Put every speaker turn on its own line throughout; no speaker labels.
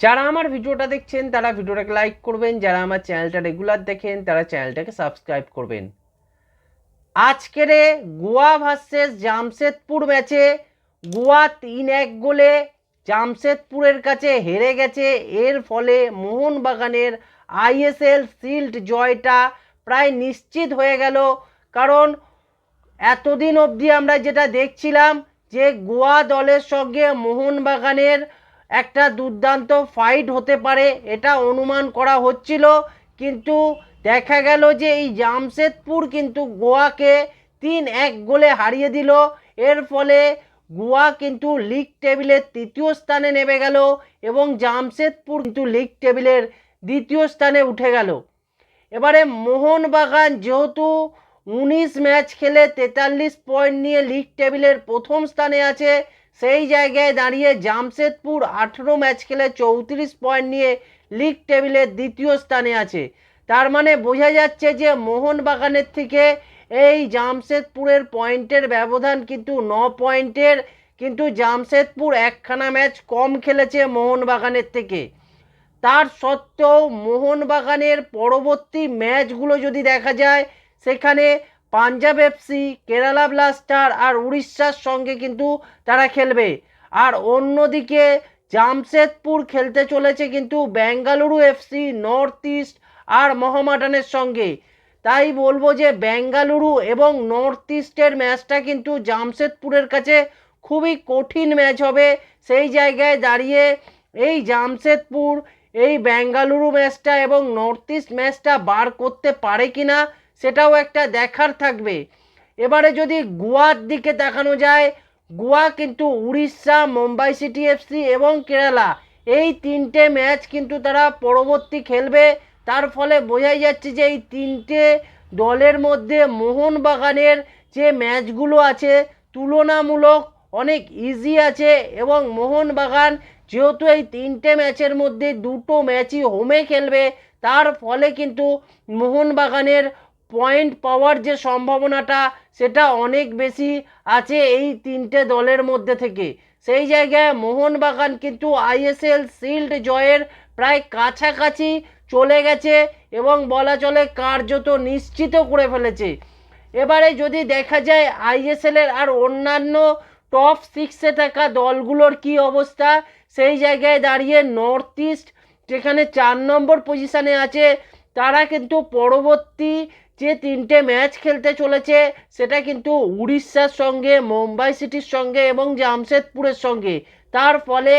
যারা আমার ভিডিওটা দেখছেন, তারা ভিডিওটাকে লাইক করবেন। যারা আমার চ্যানেলটা রেগুলার দেখেন, তারা চ্যানেলটাকে সাবস্ক্রাইব করবেন। আজকের গোয়া ভার্সেস জামশেদপুর ম্যাচে গোয়া তিন এক গোলে জামশেদপুরের কাছে হেরে গেছে। এর ফলে মোহনবাগানের আইএসএল সিল্ড জয়টা প্রায় নিশ্চিত হয়ে গেল। কারণ এতদিন অবধি আমরা যেটা দেখছিলাম যে গোয়া দলের সঙ্গে মোহনবাগানের একটা দুর্দান্ত ফাইট হতে পারে, এটা অনুমান করা হচ্ছিল। কিন্তু দেখা গেল যে এই জামশেদপুর কিন্তু গোয়াকে তিন এক গোলে হারিয়ে দিল। এর ফলে গোয়া কিন্তু লিগ টেবিলের তৃতীয় স্থানে নেমে গেল এবং জামশেদপুর কিন্তু লিগ টেবিলের দ্বিতীয় স্থানে উঠে গেল। এবারে মোহনবাগান যেহেতু উনিশ ম্যাচ খেলে তেতাল্লিশ পয়েন্ট নিয়ে লিগ টেবিলের প্রথম স্থানে আছে সেই জায়গায় দাঁড়িয়ে জামশেদপুর আঠেরো ম্যাচ খেলে চৌত্রিশ পয়েন্ট নিয়ে লিগ টেবিলের দ্বিতীয় স্থানে আছে। তার মানে বোঝা যাচ্ছে যে মোহনবাগানের থেকে এই জামশেদপুরের পয়েন্টের ব্যবধান কিন্তু ন পয়েন্টের, কিন্তু জামশেদপুর একখানা ম্যাচ কম খেলেছে মোহনবাগানের থেকে। তার সত্ত্বেও মোহনবাগানের পরবর্তী ম্যাচগুলো যদি দেখা যায়, সেখানে পাঞ্জাব এফসি, কেরালা ব্লাস্টার আর উড়িষ্যার সঙ্গে কিন্তু তারা খেলবে। আর অন্যদিকে জামশেদপুর খেলতে চলেছে কিন্তু বেঙ্গালুরু এফসি, নর্থ ইস্ট আর মহামাডানের সঙ্গে। তাই বলব যে বেঙ্গালুরু এবং নর্থ ইস্টের ম্যাচটা কিন্তু জামশেদপুরের কাছে খুবই কঠিন ম্যাচ হবে। সেই জায়গায় দাঁড়িয়ে এই জামশেদপুর, এই বেঙ্গালুরু ম্যাচটা এবং নর্থ ইস্ট ম্যাচটা বার করতে পারে কি না সেটাও একটা দেখার থাকবে। এবারে যদি গোয়ার দিকে দেখানো যায়, গোয়া কিন্তু উড়িষ্যা, মুম্বাই সিটি এফসি এবং কেরালা এই তিনটে ম্যাচ কিন্তু তারা পরবর্তী খেলবে। তার ফলে বোঝাই যাচ্ছে যে এই তিনটে দলের মধ্যে মোহনবাগানের যে ম্যাচগুলো আছে, তুলনামূলক অনেক ইজি আছে এবং মোহনবাগান যেহেতু এই তিনটে ম্যাচের মধ্যে দুটো ম্যাচই হোমে খেলবে, তার ফলে কিন্তু মোহনবাগানের পয়েন্ট পাওয়ার যে সম্ভাবনাটা, সেটা অনেক বেশি আছে এই তিনটে দলের মধ্যে থেকে। সেই জায়গায় মোহনবাগান কিন্তু আইএসএল শিল্ড জয়ের প্রায় কাছাকাছি চলে গেছে এবং বলা চলে কার্যত নিশ্চিত করে ফেলেছে। এবারে যদি দেখা যায় আইএসএলের আর অন্যান্য টপ সিক্সে থাকা দলগুলোর কি অবস্থা, সেই জায়গায় দাঁড়িয়ে নর্থ ইস্ট, যেখানে চার নম্বর পজিশানে আছে, তারা কিন্তু পরবর্তী যে তিনটে ম্যাচ খেলতে চলেছে, সেটা কিন্তু উড়িষ্যার সঙ্গে, মুম্বাই সিটির সঙ্গে এবং জামশেদপুরের সঙ্গে। তার ফলে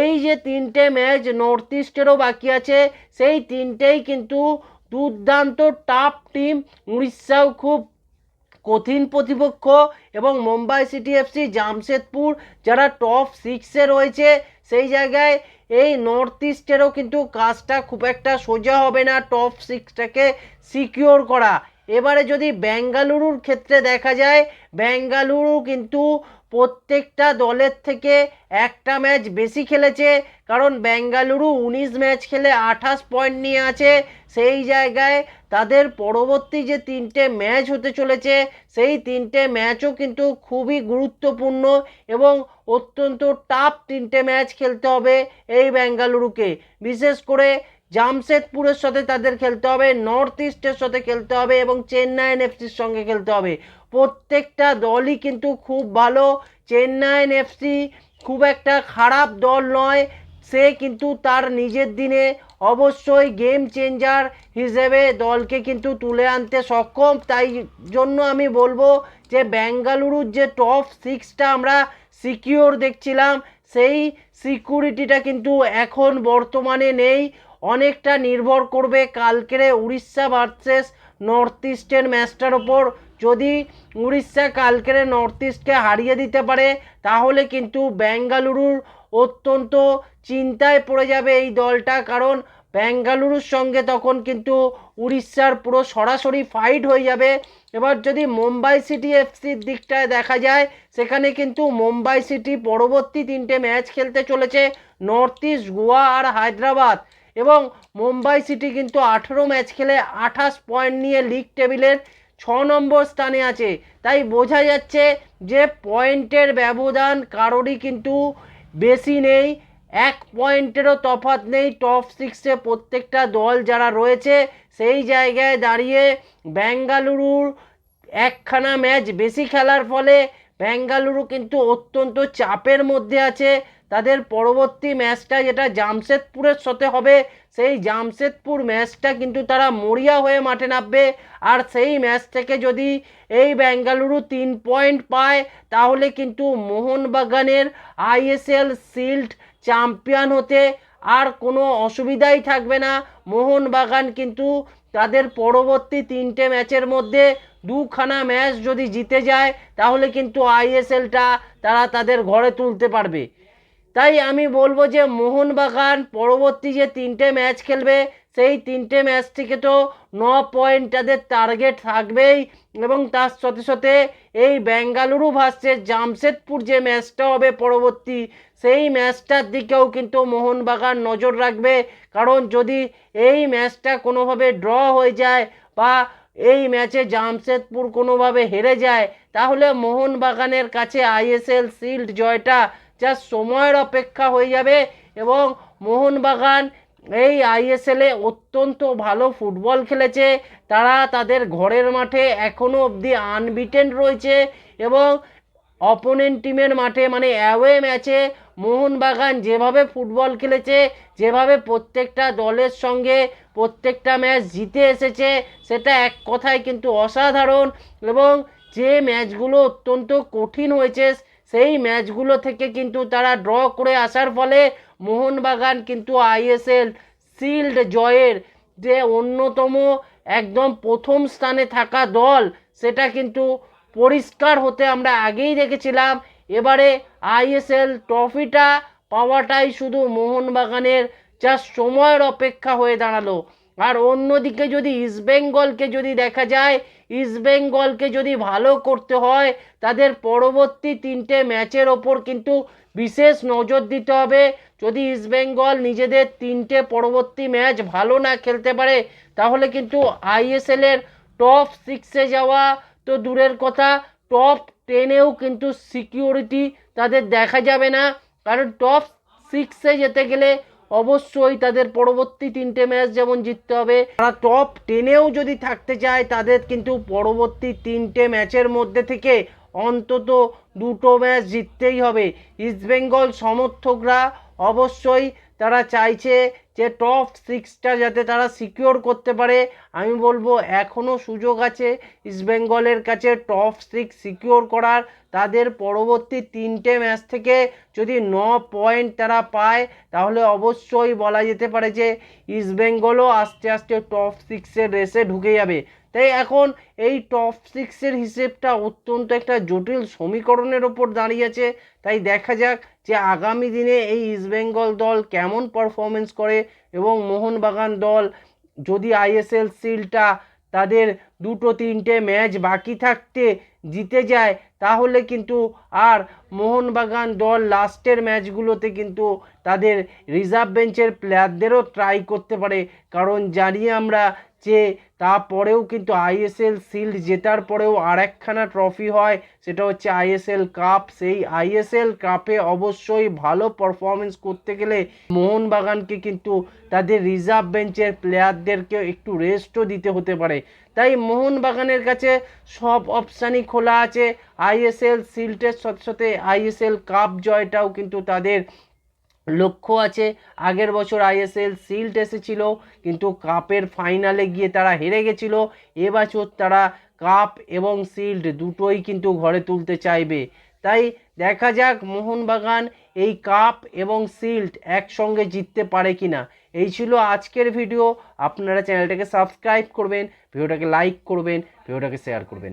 এই যে তিনটে ম্যাচ নর্থ ইস্টেরও বাকি আছে, সেই তিনটেই কিন্তু দুর্দান্ত টাফ টিম উড়িষ্যাও খুব কঠিন প্রতিপক্ষ এবং মুম্বাই সিটি এফসি জামশেদপুর যারা টপ সিক্সে রয়েছে, সেই জায়গায় এই নর্থ ইস্টেরও কিন্তু কাজটা খুব একটা সোজা হবে না টপ সিক্সটাকে সিকিওর করা। এবারে যদি বেঙ্গালুরুর ক্ষেত্রে দেখা যায়, বেঙ্গালুরু কিন্তু প্রত্যেকটা দলের থেকে একটা ম্যাচ বেশি খেলেছে, কারণ বেঙ্গালুরু উনিশ ম্যাচ খেলে আঠাশ পয়েন্ট নিয়ে আছে। সেই জায়গায় তাদের পরবর্তী যে তিনটে ম্যাচ হতে চলেছে, সেই তিনটে ম্যাচও কিন্তু খুবই গুরুত্বপূর্ণ এবং অত্যন্ত টাফ তিনটে ম্যাচ খেলতে হবে এই বেঙ্গালুরুকে। বিশেষ করে জামশেদপুরের সাথে তাদের খেলতে হবে, নর্থ ইস্টের সাথে খেলতে হবে এবং চেন্নাইন এফসির সঙ্গে খেলতে হবে। প্রত্যেকটা দলই কিন্তু খুব ভালো। চেন্নাইন এফসি খুব একটা খারাপ দল নয়। সে কিন্তু তার নিজের দিনে অবশ্যই গেম চেঞ্জার হিসেবে দলকে কিন্তু তুলে আনতে সক্ষম। তাই জন্য আমি বলব যে বেঙ্গালুরুর যে টপ সিক্সটা আমরা সিকিওর দেখছিলাম, সেই সিকিউরিটিটা কিন্তু এখন বর্তমানে নেই। অনেকটা নির্ভর করবে কালকের উড়িষ্যা ভার্সেস নর্থ ইস্টের ম্যাচটার ওপর। যদি উড়িষ্যা কালকের নর্থ ইস্টকে হারিয়ে দিতে পারে, তাহলে কিন্তু বেঙ্গালুরুর অত্যন্ত চিন্তায় পড়ে যাবে এই দলটা। কারণ বেঙ্গালুরুর সঙ্গে তখন কিন্তু উড়িষ্যার পুরো সরাসরি ফাইট হয়ে যাবে। এবার যদি মুম্বাই সিটি এফসির দিকটায় দেখা যায়, সেখানে কিন্তু মুম্বাই সিটি পরবর্তী তিনটে ম্যাচ খেলতে চলেছে নর্থ ইস্ট গোয়া আর হায়দ্রাবাদ। এবং মুম্বাই সিটি কিন্তু আঠেরো ম্যাচ খেলে আঠাশ পয়েন্ট নিয়ে লিগ টেবিলের ছ নম্বর স্থানে আছে। তাই বোঝা যাচ্ছে যে পয়েন্টের ব্যবধান কারোরই কিন্তু বেশি নেই। এক পয়েন্টেরও তফাৎ নেই। টপ সিক্সে প্রত্যেকটা দল যারা রয়েছে, সেই জায়গায় দাঁড়িয়ে বেঙ্গালুরুর একখানা ম্যাচ বেশি খেলার ফলে বেঙ্গালুরু কিন্তু অত্যন্ত চাপের মধ্যে আছে। তাদের পরবর্তী ম্যাচটা যেটা জামশেদপুরের সাথে হবে সেই জামশেদপুর ম্যাচটা কিন্তু তারা মরিয়া হয়ে মাঠে নামবে। আর সেই ম্যাচ থেকে যদি এই বেঙ্গালুরু তিন পয়েন্ট পায়, তাহলে কিন্তু মোহনবাগানের আইএসএল শিল্ড চ্যাম্পিয়ন হতে আর কোনো অসুবিধাই থাকবে না। মোহনবাগান কিন্তু তাদের পরবর্তী তিনটে ম্যাচের মধ্যে দুখানা ম্যাচ যদি জিতে যায়, তাহলে কিন্তু আইএসএলটা তারা তাদের ঘরে তুলতে পারবে। তাই আমি বলব যে মোহনবাগান পরবর্তী যে তিনটে ম্যাচ খেলবে, সেই তিনটে ম্যাচ থেকে তো ন পয়েন্ট তাদের টার্গেট থাকবেই এবং তার সাথে সাথে এই বেঙ্গালুরু ভার্সেস জামশেদপুর যে ম্যাচটা হবে পরবর্তী, সেই ম্যাচটার দিকেও কিন্তু মোহনবাগান নজর রাখবে। কারণ যদি এই ম্যাচটা কোনোভাবে ড্র হয়ে যায় বা এই ম্যাচে জামশেদপুর কোনোভাবে হেরে যায়, তাহলে মোহনবাগানের কাছে আইএসএল শিল্ড জয়টা যা সময়ের অপেক্ষা হয়ে যাবে এবং মোহনবাগান এই আইএসএলে অত্যন্ত ভালো ফুটবল খেলেছে। তারা তাদের ঘরের মাঠে এখনও অবধি আনবিটেন রয়েছে এবং অপোনেন্ট টিমের মাঠে মানে অ্যাওয়ে ম্যাচে মোহনবাগান যেভাবে ফুটবল খেলেছে, যেভাবে প্রত্যেকটা দলের সঙ্গে প্রত্যেকটা ম্যাচ জিতে এসেছে, সেটা এক কথায় কিন্তু অসাধারণ এবং যে ম্যাচগুলো অত্যন্ত কঠিন হয়েছে সেই ম্যাচগুলো থেকে কিন্তু তারা ড্র করে আসার ফলে মোহনবাগান কিন্তু আইএসএল শিল্ড জয়ের যে অন্যতম একদম প্রথম স্থানে থাকা দল, সেটা কিন্তু পরিষ্কার হতে আমরা আগেই দেখেছিলাম। এবারে আইএসএল ট্রফিটা পাওয়াটাই শুধু মোহনবাগানের যা সময়ের অপেক্ষা হয়ে দাঁড়াল। আর অন্যদিকে যদি ইস্টবেঙ্গলকে যদি দেখা যায় ইস্টবেঙ্গলকে যদি ভালো করতে হয়, তাদের পরবর্তী তিনটে ম্যাচের ওপর কিন্তু বিশেষ নজর দিতে হবে। যদি ইস্টবেঙ্গল নিজেদের তিনটে পরবর্তী ম্যাচ ভালো না খেলতে পারে, তাহলে কিন্তু আইএসএলের টপ সিক্সে যাওয়া তো দূরের কথা। টপ টেনেও কিন্তু সিকিউরিটি তাদের দেখা যাবে না। কারণ টপ সিক্সে যেতে গেলে অবশ্যই তাদের পরবর্তী তিনটে ম্যাচ যেমন জিততে হবে। তারা টপ টেনেও যদি থাকতে চায়, তাদের কিন্তু পরবর্তী তিনটে ম্যাচের মধ্যে থেকে অন্তত দুটো ম্যাচ জিততেই হবে। ইস্টবেঙ্গল সমর্থকরা অবশ্যই তারা চাইছে যে টপ সিক্সটা যাতে তারা সিকিওর করতে পারে। আমি বলব এখনও সুযোগ আছে ইস্টবেঙ্গলের কাছে টপ সিক্স সিকিওর করার। তাদের পরবর্তী তিনটে ম্যাচ থেকে যদি ন পয়েন্ট তারা পায়, তাহলে অবশ্যই বলা যেতে পারে যে ইস্টবেঙ্গলও আস্তে আস্তে টপ সিক্সের রেসে ঢুকে যাবে। তাই এখন এই টপ সিক্সের হিসেবটা অত্যন্ত একটা জটিল সমীকরণের ওপর দাঁড়িয়েছে তাই দেখা যাক যে আগামী দিনে এই ইস্টবেঙ্গল দল কেমন পারফরমেন্স করে এবং মোহনবাগান দল যদি আইএসএল সিলটা তাদের দুটো তিনটে ম্যাচ বাকি থাকতে জিতে যায়, তাহলে কিন্তু আর মোহনবাগান দল লাস্টের ম্যাচগুলোতে কিন্তু তাদের রিজার্ভ বেঞ্চের প্লেয়ারদেরও ট্রাই করতে পারে। কারণ জানি আমরা যে তারপরেও কিন্তু আইএসএল শিল্ড জেতার পরেও আর একখানা ট্রফি হয়, সেটা হচ্ছে আইএসএল কাপ। সেই আইএসএল কাপে অবশ্যই ভালো পারফরমেন্স করতে গেলে মোহনবাগানকে কিন্তু তাদের রিজার্ভ বেঞ্চের প্লেয়ারদেরকে একটু রেস্টও দিতে হতে পারে। তাই মোহনবাগানের কাছে সব অপশানই খোলা আছে। আইএসএল শিল্ডের সাথে সাথে আইএসএল কাপ জয়টাও কিন্তু তাদের লক্ষ্য আছে, আগের বছর আইএসএল শিল্ড এসেছিল, কিন্তু কাপের ফাইনালে গিয়ে তারা হেরে গেছিল। এবছর তারা কাপ এবং শিল্ড দুটোই কিন্তু ঘরে তুলতে চাইবে। তাই দেখা যাক মোহনবাগান এই কাপ এবং শিল্ড একসঙ্গে জিততে পারে কি না এই ছিল আজকের ভিডিও। আপনারা চ্যানেলটাকে সাবস্ক্রাইব করবেন, ভিডিওটাকে লাইক করবেন, ভিডিওটাকে শেয়ার করবেন।